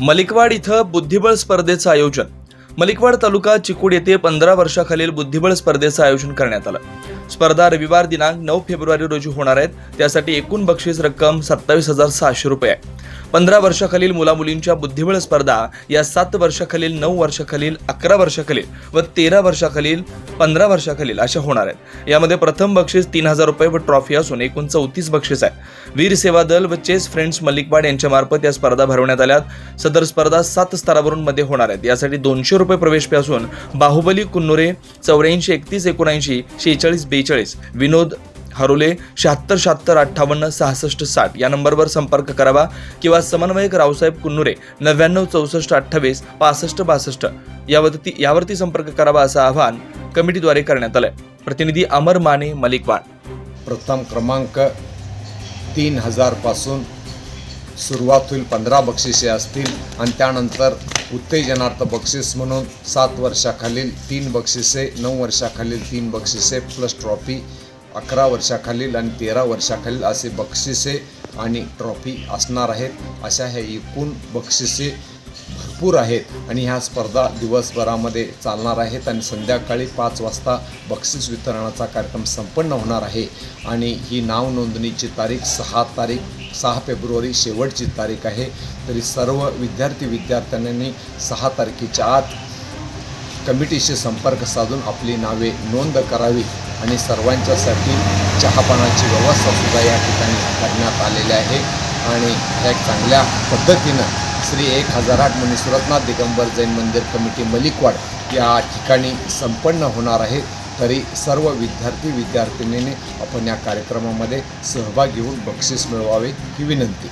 मलिकवाड इथं बुद्धिबळ स्पर्धेचं आयोजन. मलिकवाड तालुका चिकूड येथे पंधरा वर्षाखालील बुद्धिबळ स्पर्धेचं आयोजन करण्यात आलं. स्पर्धा रविवार दिनांक नऊ फेब्रुवारी रोजी होणार आहेत. त्यासाठी एकूण बक्षीस रक्कम सत्तावीस हजार सहाशे रुपये आहे. पंधरा वर्षाखालील मुलामुलींच्या बुद्धिबळ स्पर्धा या सात वर्षाखालील नऊ वर्षाखालील अकरा वर्षाखालील व तेरा वर्षाखालील पंधरा वर्षाखालील अशा होणार आहेत. यामध्ये प्रथम बक्षीस तीन हजार रुपये व ट्रॉफी असून एकूण चौतीस बक्षीस आहे. वीर सेवा दल व चेस फ्रेंड्स मलिकवाड यांच्यामार्फत या स्पर्धा भरवण्यात आल्यात. सदर स्पर्धा सात स्तरावरून मध्ये होणार आहेत. यासाठी दोनशे रुपये प्रवेश फी असून बाहुबली कुन्नुरे चौऱ्याऐंशी एकतीस एकोणऐंशी शेहेचाळीस बेचाळीस. विनोद हरोले शहात्तर शहात्तर अठ्ठावन्न सहासष्ट साठ. या नंबरवर संपर्क करावा किंवा समन्वयक रावसाहेब कुन्नुरे नव्याण्णव चौसष्ट अठ्ठावीस पासष्ट बासष्ट यावरती यावरती संपर्क करावा असं आवाहन कमिटीद्वारे करण्यात आलं प्रतिनिधी अमर माने मलिकवाड. प्रथम क्रमांक तीन हजारपासून सुरुवात होईल पंधरा बक्षिसे असतील आणि त्यानंतर उत्तेजनार्थ बक्षीस म्हणून सात वर्षाखालील तीन बक्षिसे नऊ वर्षाखालील तीन बक्षिसे प्लस ट्रॉफी अकरा वर्षाखालील आणि तेरा वर्षाखालील असे बक्षिसे आणि ट्रॉफी असणार आहेत. अशा ह्या एकूण बक्षिसे भरपूर आहेत आणि ह्या स्पर्धा दिवसभरामध्ये चालणार आहेत आणि संध्याकाळी पाच वाजता बक्षीस वितरणाचा कार्यक्रम संपन्न होणार आहे. आणि ही नाव नोंदणीची तारीख सहा तारीख सहा फेब्रुवारी शेवटची तारीख आहे. तरी सर्व विद्यार्थी विद्यार्थ्यांनी सहा तारखेच्या आत कमिटीशी संपर्क साधून आपली नावे नोंद करावी आणि सर्वांच्यासाठी चहापानाची व्यवस्था सुद्धा या ठिकाणी करण्यात आलेली आहे. आणि एक चांगल्या पद्धतीनं श्री एक हजार आठ म्हणजे सुरतनाथ दिगंबर जैन मंदिर कमिटी मलिकवाड या ठिकाणी संपन्न होणार आहे. तरी सर्व विद्यार्थी विद्यार्थिनींनी आपण या कार्यक्रमामध्ये सहभाग घेऊन बक्षीस मिळवावे ही विनंती.